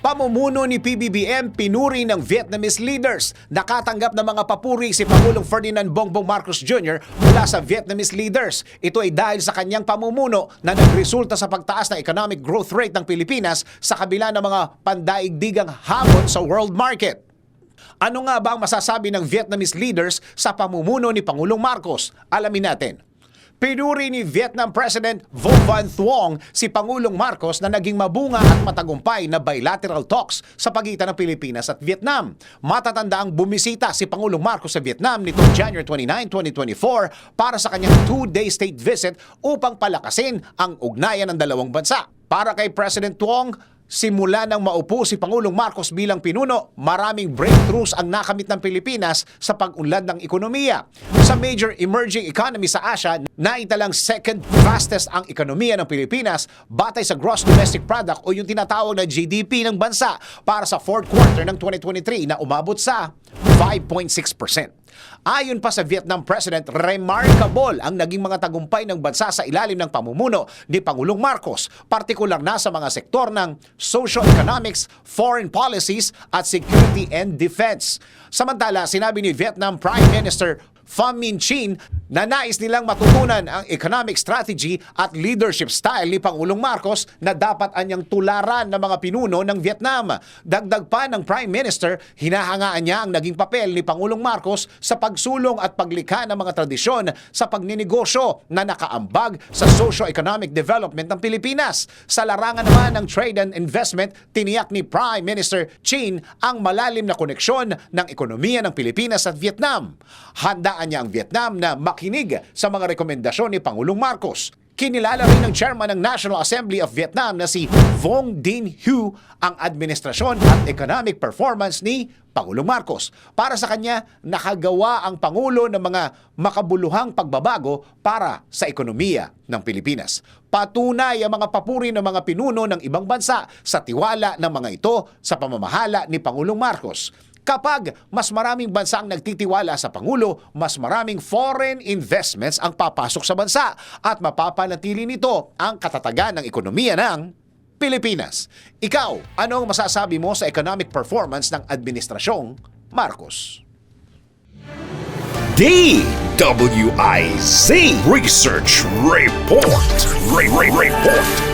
Pamumuno ni PBBM pinuri ng Vietnamese leaders. Nakatanggap ng mga papuri si Pangulong Ferdinand Bongbong Marcos Jr. mula sa Vietnamese leaders. Ito ay dahil sa kanyang pamumuno na nagresulta sa pagtaas ng economic growth rate ng Pilipinas sa kabila ng mga pandaigdigang hamon sa world market. Ano nga ba ang masasabi ng Vietnamese leaders sa pamumuno ni Pangulong Marcos? Alamin natin. Pinuri ni Vietnam President Vo Van Thuong si Pangulong Marcos na naging mabunga at matagumpay na bilateral talks sa pagitan ng Pilipinas at Vietnam. Matatanda ang bumisita si Pangulong Marcos sa Vietnam nitong January 29, 2024 para sa kanyang two-day state visit upang palakasin ang ugnayan ng dalawang bansa. Para kay President Thuong, Simula nang maupo si Pangulong Marcos bilang pinuno, maraming breakthroughs ang nakamit ng Pilipinas sa pag-unlad ng ekonomiya. Sa major emerging economy sa Asia, naitalang second fastest ang ekonomiya ng Pilipinas batay sa gross domestic product o yung tinatawag na GDP ng bansa para sa fourth quarter ng 2023 na umabot sa 5.6%. Ayon pa sa Vietnam President, remarkable ang naging mga tagumpay ng bansa sa ilalim ng pamumuno ni Pangulong Marcos, partikular na sa mga sektor ng socio-economics, foreign policies at security and defense. Samantala, sinabi ni Vietnam Prime Minister Pham Minh Chinh na nais nilang matutunan ang economic strategy at leadership style ni Pangulong Marcos na dapat anyang tularan ng mga pinuno ng Vietnam. Dagdag pa ng Prime Minister, hinahangaan niya ang naging papel ni Pangulong Marcos sa pagsulong at paglikha ng mga tradisyon sa pagninegosyo na nakaambag sa socio-economic development ng Pilipinas. Sa larangan naman ng trade and investment, tiniyak ni Prime Minister Chin ang malalim na koneksyon ng ekonomiya ng Pilipinas at Vietnam. Handaan niya ang Vietnam na makinig sa mga rekomendasyon ni Pangulong Marcos. Kinilala rin ng chairman ng National Assembly of Vietnam na si Vong Dinh Hue ang administrasyon at economic performance ni Pangulong Marcos. Para sa kanya, nakagawa ang Pangulo ng mga makabuluhang pagbabago para sa ekonomiya ng Pilipinas. Patunay ang mga papuri ng mga pinuno ng ibang bansa sa tiwala ng mga ito sa pamamahala ni Pangulong Marcos. Kapag mas maraming bansa ang nagtitiwala sa Pangulo, mas maraming foreign investments ang papasok sa bansa at mapapanatili nito ang katatagan ng ekonomiya ng Pilipinas. Ikaw, ano ang masasabi mo sa economic performance ng Administrasyong Marcos? DWIZ Research Report. Re- Re- Report.